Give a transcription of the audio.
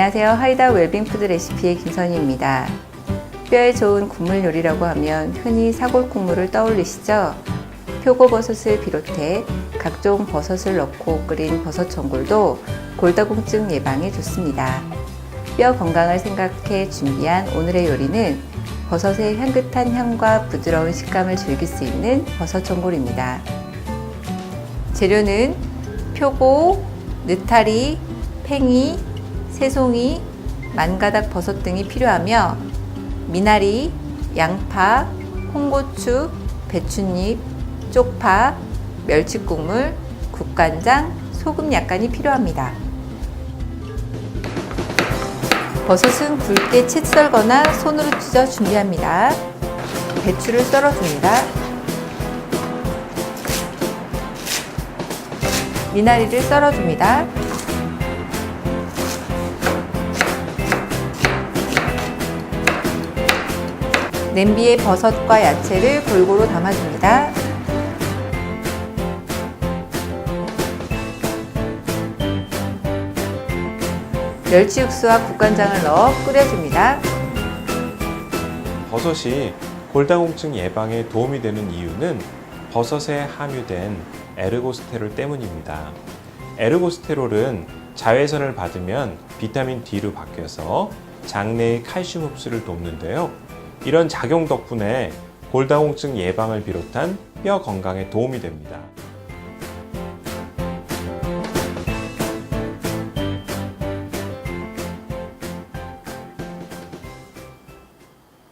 안녕하세요. 하이다 웰빙 푸드 레시피의 김선희입니다. 뼈에 좋은 국물 요리라고 하면 흔히 사골 국물을 떠올리시죠? 표고버섯을 비롯해 각종 버섯을 넣고 끓인 버섯 전골도 골다공증 예방에 좋습니다. 뼈 건강을 생각해 준비한 오늘의 요리는 버섯의 향긋한 향과 부드러운 식감을 즐길 수 있는 버섯 전골입니다. 재료는 표고, 느타리, 팽이, 새송이, 만가닥 버섯 등이 필요하며 미나리, 양파, 홍고추, 배춧잎, 쪽파, 멸치국물, 국간장, 소금 약간이 필요합니다. 버섯은 굵게 채 썰거나 손으로 찢어 준비합니다. 배추를 썰어줍니다. 미나리를 썰어줍니다. 냄비에 버섯과 야채를 골고루 담아줍니다. 멸치 육수와 국간장을 넣어 끓여줍니다. 버섯이 골다공증 예방에 도움이 되는 이유는 버섯에 함유된 에르고스테롤 때문입니다. 에르고스테롤은 자외선을 받으면 비타민 D로 바뀌어서 장내의 칼슘 흡수를 돕는데요. 이런 작용 덕분에 골다공증 예방을 비롯한 뼈 건강에 도움이 됩니다.